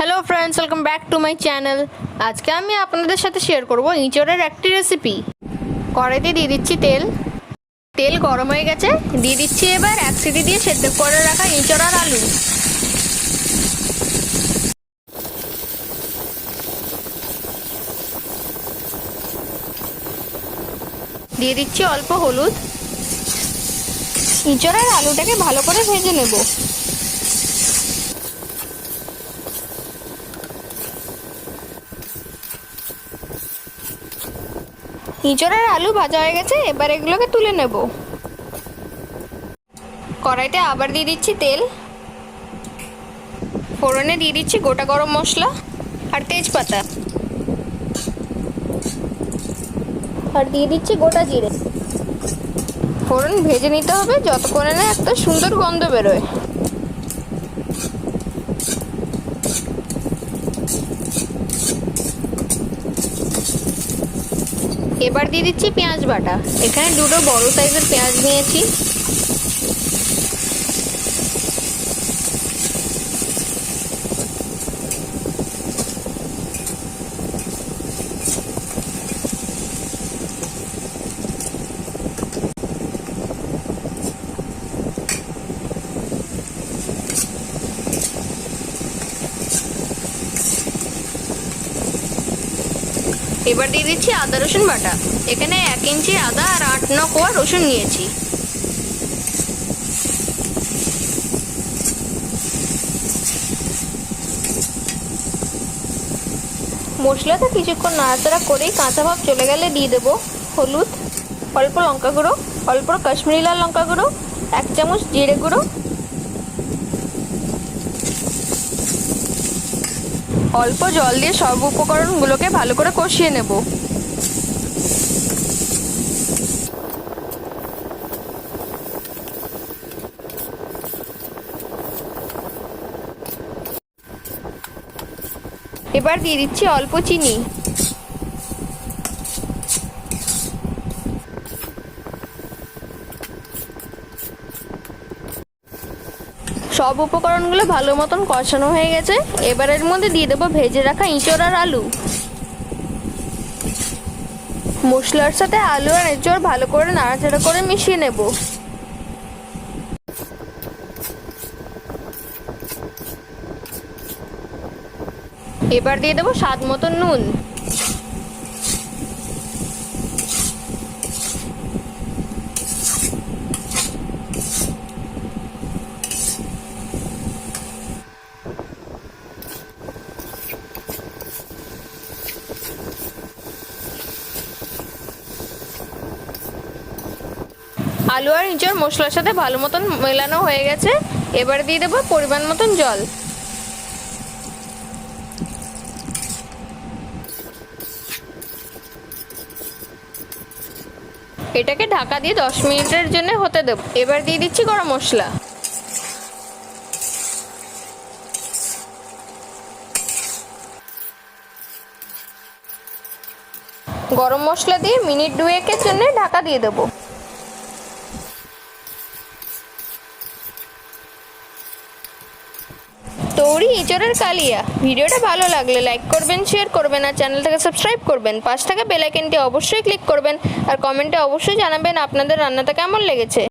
Hello friends welcome back to my channel আজকে আমি আপনাদের সাথে শেয়ার করব ইঁচড়ের একটি রেসিপি কড়াইতে দিয়ে দিচ্ছি তেল। তেল গরম হয়ে গেছে। দিয়ে দিচ্ছি এবার এক সিটি দিয়ে সেদ্ধ করে রাখা ইঁচড় আলু। দিয়ে দিচ্ছি অল্প হলুদ। ইঁচড় আলুটাকে ভালো করে ভেজে নেব। ইঁচড়ের আলু ভাজা হয়ে গেছে, এবার এগুলোকে তুলে নেব। কড়াইতে আবার দিয়ে দিচ্ছি তেল। ফোড়নে দিয়ে দিচ্ছি গোটা গরম মশলা আর তেজপাতা। আর দিয়ে দিচ্ছি গোটা জিরে। ফোড়ন ভেজে নিতে হবে, যতক্ষণে না একটা সুন্দর গন্ধ বেরোয়। এবার দিয়ে দিচ্ছি পেঁয়াজ বাটা। এখানে দুটো বড় সাইজের পেঁয়াজ নিয়েছি। এবার দিয়ে দিচ্ছি আদা রসুন বাটা। এখানে এক ইঞ্চি আদা আর আট ন কোয়া রসুন নিয়েছি। মশলাটা কিছুক্ষণ নাড়াচাড়া করেই কাঁচা ভাব চলে গেলে দিয়ে দেবো হলুদ, অল্প লঙ্কা গুঁড়ো, অল্প কাশ্মীরি লাল লঙ্কা গুঁড়ো, এক চামচ জিরে গুঁড়ো অল্প জল দিয়ে সব উপকরণগুলোকে ভালো করে কষিয়ে নেব। এবার দিয়ে দিচ্ছি অল্প চিনি। সব উপকরণগুলো ভালো মতন কষানো হয়ে গেছে। এবার এর মধ্যে দিয়ে দেবো ভেজে রাখা ইঁচড় আর আলু। মশলার সাথে আলু আর এঁচড় ভালো করে নাড়াচাড়া করে মিশিয়ে নেব। এবার দিয়ে দেবো স্বাদ মতন নুন। আলু আর ইঁচড় মশলার সাথে ভালো মতন মেলানো হয়ে গেছে। এবার দিয়ে দেবো পরিমাণ মতন জল। এটাকে ঢাকা দিয়ে দশ মিনিটের জন্য হতে দেবো। এবার দিয়ে দিচ্ছি গরম মশলা। গরম মশলা দিয়ে মিনিট দুয়েকের জন্য ঢাকা দিয়ে দেবো। ইঁচড়ের কালিয়া। ভিডিওটা ভালো লাগলে লাইক করবেন শেয়ার করবেন আর চ্যানেলটাকে সাবস্ক্রাইব করবেন। পাশ থাকা বেলাইকেনটি অবশ্যই ক্লিক করবেন আর কমেন্টে অবশ্যই জানাবেন আপনাদের রান্নাটা কেমন লেগেছে।